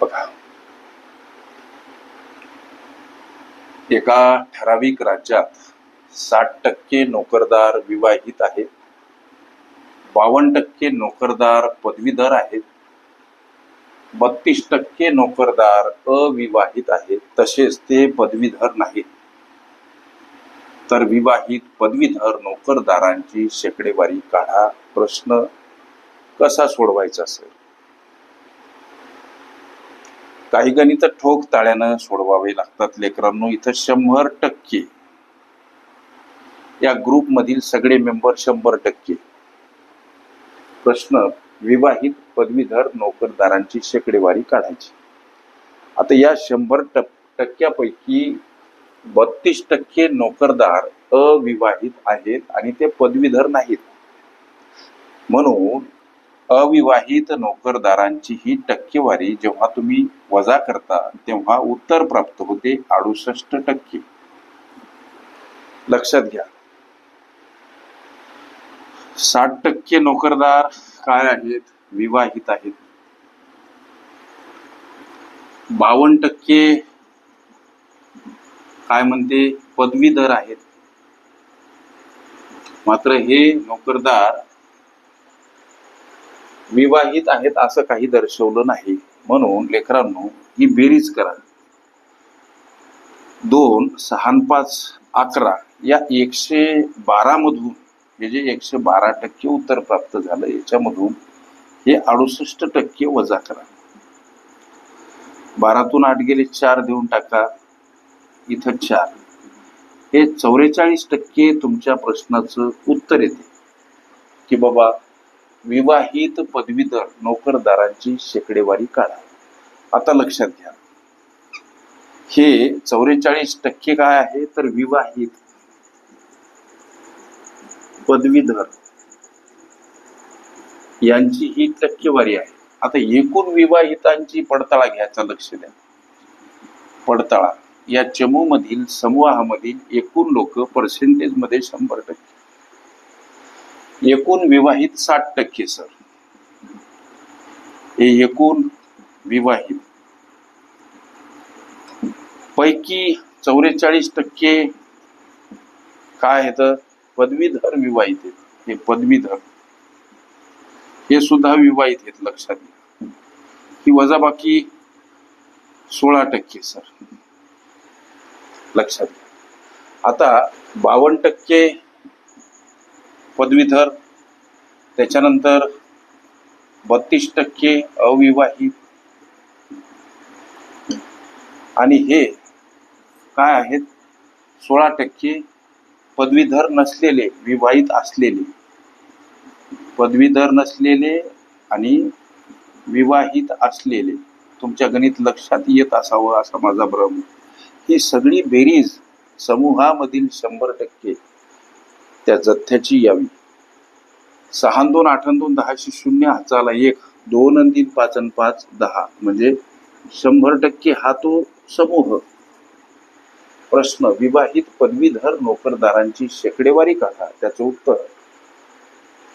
बघा. एका ठराविक राज्यात साठ टक्के नोकरदार विवाहित आहेत. बावन्न टक्के नोकरदार पदवीधर आहेत. बत्तीस टक्के नोकरदार अविवाहित आहेत. तसेच ते पदवीधर नाहीत. तर विवाहित पदवीधर नोकरदारांची शेकडेवारी काढा. प्रश्न कसा सोडवायचा असेल काही गणित ठोक ताळ्यानं सोडवावे लागतात. लेकरांनो इथं शंभर टक्के. या ग्रुप मधील सगळे मेंबर शंभर टक्के. प्रश्न विवाहित पदवीधर नोकरदारांची शेकडेवारी काढायची. आता या शंभर टक- टक्क्यापैकी बत्तीस टक्के नोकरदार अविवाहित आहेत आणि ते पदवीधर नाहीत. म्हणून अविवाहित नोकरदारांची ही टक्केवारी जेव्हा तुम्ही वजा करता तेव्हा उत्तर प्राप्त होते अडुसष्ट टक्के. लक्षात घ्या. साठ टक्के नोकरदार काय आहेत? विवाहित आहेत. बावन्न टक्के काय म्हणते? पदवीधर आहेत. मात्र हे नोकरदार विवाहित आहेत असं काही दर्शवलं नाही. म्हणून लेकरांनो ही बेरीज करा. दोन सहा पाच अकरा या एकशे बारामधून हे जे एकशे बारा टक्के उत्तर प्राप्त झालं याच्यामधून हे अडुसष्ट टक्के वजा करा. बारातून आठ गेले चार देऊन टाका. इथं चार. हे चौवेचाळीस टक्के तुमच्या प्रश्नाचं उत्तर येते. की बाबा विवाहित पदवीधर नोकरदारांची शेकडेवारी काढा. आता लक्षात घ्या. हे चौवेचाळीस टक्के काय आहे? तर विवाहित पदवीधर यांची ही टक्केवारी आहे. आता एकूण विवाहितांची पडताळा घ्यायचा लक्ष द्या. पडताळा. या चमूमधील समूहामधील एकूण लोक पर्सेंटेजमध्ये शंभर टक्के. एकूण विवाहित साठ टक्के सर. हे एकूण विवाहित. पैकी चौवेचाळीस टक्के काय आहेत पदवीधर विवाहित आहेत. हे पदवीधर. हे सुद्धा विवाहित आहेत लक्षात घ्या. ही वजाबाकी सोळा टक्के सर. लक्षात घ्या. आता बावन्न टक्के पदवीधर त्याच्यानंतर बत्तीस टक्के अविवाहित. आणि हे काय आहेत? सोळा टक्के पदवीधर नसलेले विवाहित असलेले. पदवीधर नसलेले आणि विवाहित असलेले. तुमच्या गणित लक्षात येत असावं असा माझा भ्रम. ही सगळी बेरीज समूहामधील शंभर टक्के. त्या जथ्याची यावी. सहा दोन आठ दोन दहाशे शून्य हाताला एक दोन अन तीन पाच आणि पाच दहा. म्हणजे शंभर टक्के हा तो समूह. प्रश्न विवाहित पदवीधर नोकरदारांची शेकडेवारी काढा त्याचं उत्तर.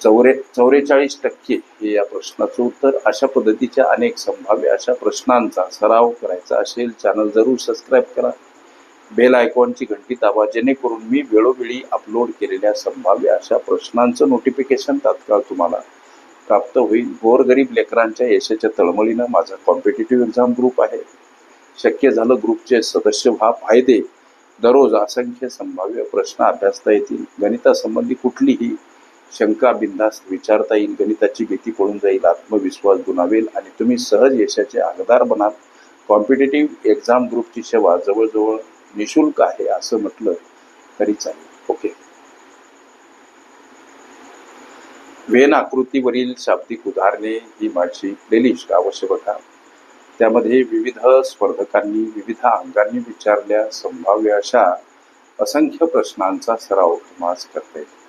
चौरे चौवेचाळीस टक्के हे या प्रश्नाचं उत्तर. अशा पद्धतीच्या अनेक संभाव्य अशा प्रश्नांचा सराव करायचा असेल चॅनल जरूर सबस्क्राईब करा. बेल आयकॉनची घंटी दाबा जेणेकरून मी वेळोवेळी अपलोड केलेल्या संभाव्य अशा प्रश्नांचं नोटिफिकेशन तात्काळ तुम्हाला प्राप्त होईल. गोरगरीब लेकरांच्या यशाच्या तळमळीनं माझा कॉम्पिटेटिव्ह एक्झाम ग्रुप आहे. शक्य झालं ग्रुपचे सदस्य व्हा फायदे. दररोज असंख्य संभाव्य प्रश्न अभ्यासता येतील. गणितासंबंधी कुठलीही शंका बिंदास विचारता येईल. गणिताची भीती पडून जाईल. आत्मविश्वास गुणावेल आणि तुम्ही सहज यशाचे आगदार बनाल. कॉम्पिटेटिव्ह एक्झाम ग्रुपची सेवा जवळजवळ निशुल्क आहे असं म्हटलं तरी चालेल. ओके वेन आकृतीवरील शाब्दिक उदाहरणे ही माझी प्लेलिस्ट अवश्य बघा. त्यामध्ये विविध स्पर्धकांनी विविध अंगांनी विचारल्या संभाव्य अशा असंख्य प्रश्नांचा सराव तुम्हाला करता. येईल